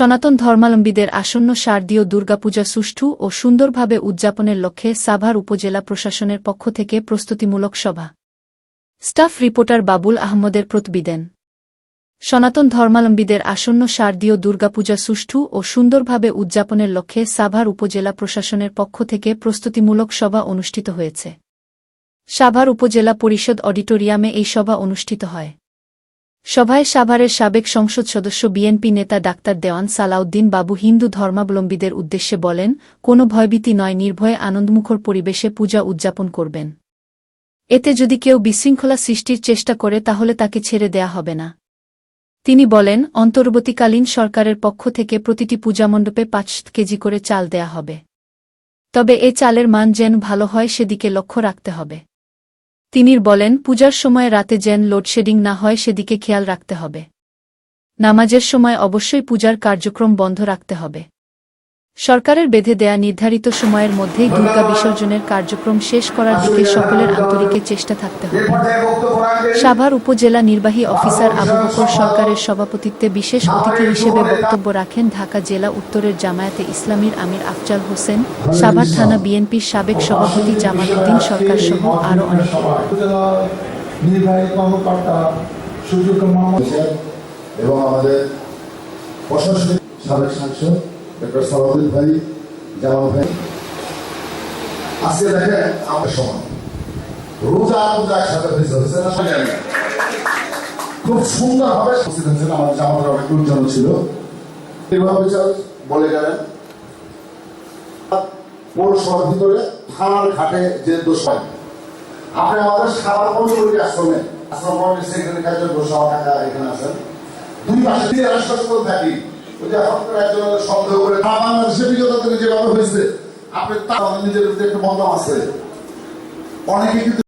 সনাতন ধর্মালম্বীদের আসন্ন শারদীয় দুর্গাপূজা সুষ্ঠু ও সুন্দরভাবে উদযাপনের লক্ষ্যে সাভার উপজেলা প্রশাসনের পক্ষ থেকে প্রস্তুতিমূলক সভা। স্টাফ রিপোর্টার বাবুল আহমদের প্রতিবেদন। সনাতন ধর্মালম্বীদের আসন্ন শারদীয় দুর্গাপূজা সুষ্ঠু ও সুন্দরভাবে উদযাপনের লক্ষ্যে সাভার উপজেলা প্রশাসনের পক্ষ থেকে প্রস্তুতিমূলক সভা অনুষ্ঠিত হয়েছে। সাভার উপজেলা পরিষদ অডিটোরিয়ামে এই সভা অনুষ্ঠিত হয়। সভায় সাভারের সাবেক সংসদ সদস্য বিএনপি নেতা ডাক্তার দেওয়ান সালাউদ্দিন বাবু হিন্দু ধর্মাবলম্বীদের উদ্দেশ্যে বলেন, কোনো ভয়ভীতি নয়, নির্ভয়ে আনন্দমুখর পরিবেশে পূজা উদযাপন করবেন। এতে যদি কেউ বিশৃঙ্খলা সৃষ্টির চেষ্টা করে, তাহলে তাকে ছেড়ে দেয়া হবে না। তিনি বলেন, অন্তর্বর্তীকালীন সরকারের পক্ষ থেকে প্রতিটি পূজামণ্ডপে পাঁচ কেজি করে চাল দেয়া হবে। তবে এ চালের মান যেন ভালো হয়, সেদিকে লক্ষ্য রাখতে হবে। তিনি বলেন, পূজার সময় রাতে যেন লোডশেডিং না হয়, সেদিকে খেয়াল রাখতে হবে। নামাজের সময় অবশ্যই পূজার কার্যক্রম বন্ধ রাখতে হবে। সরকারের বেঁধে দেয়া নির্ধারিত সময়ের মধ্যেই দুর্গা বিসর্জনের কার্যক্রম শেষ করার দিকে সকলের আন্তরিকে চেষ্টা থাকতে হবে। সাভার উপজেলা নির্বাহী অফিসার আবু বকর সরকারের সভাপতিত্বে বিশেষ অতিথি হিসেবে বক্তব্য রাখেন ঢাকা জেলা উত্তরের জামায়াতে ইসলামীর আমির আফজাল হোসেন, সাভার থানা বিএনপির সাবেক সভাপতি জামাল উদ্দিন সরকার সহ আরও অনেকে। সাবেক সাংসদ ডক্টর সালাউদ্দিন ভাই জামাল ভাই। আজকে দেখেন আমার সময় রোজা পূজা একসাথে হয়েছে হয়েছে না? খুব সুন্দর ভাবে উপস্থিত হয়েছেন আমাদের জামাতের অনেক লোকজন ছিল। এভাবে বলে গেলেন পৌরসভার ভিতরে থানার ঘাটে যে দোষ হয়। আপনি আমাদের সারা পঞ্চমী আশ্রমে আশ্রম সেক্রেটারি কাজের বসে আমার এখানে আছেন। দুই মাসে করে থাকি। একজন সন্দেহ করে "না, বাংলাদেশে বিগত দিনে যেভাবে হয়েছে আপনি নিজের একটা আছে। অনেকে কিন্তু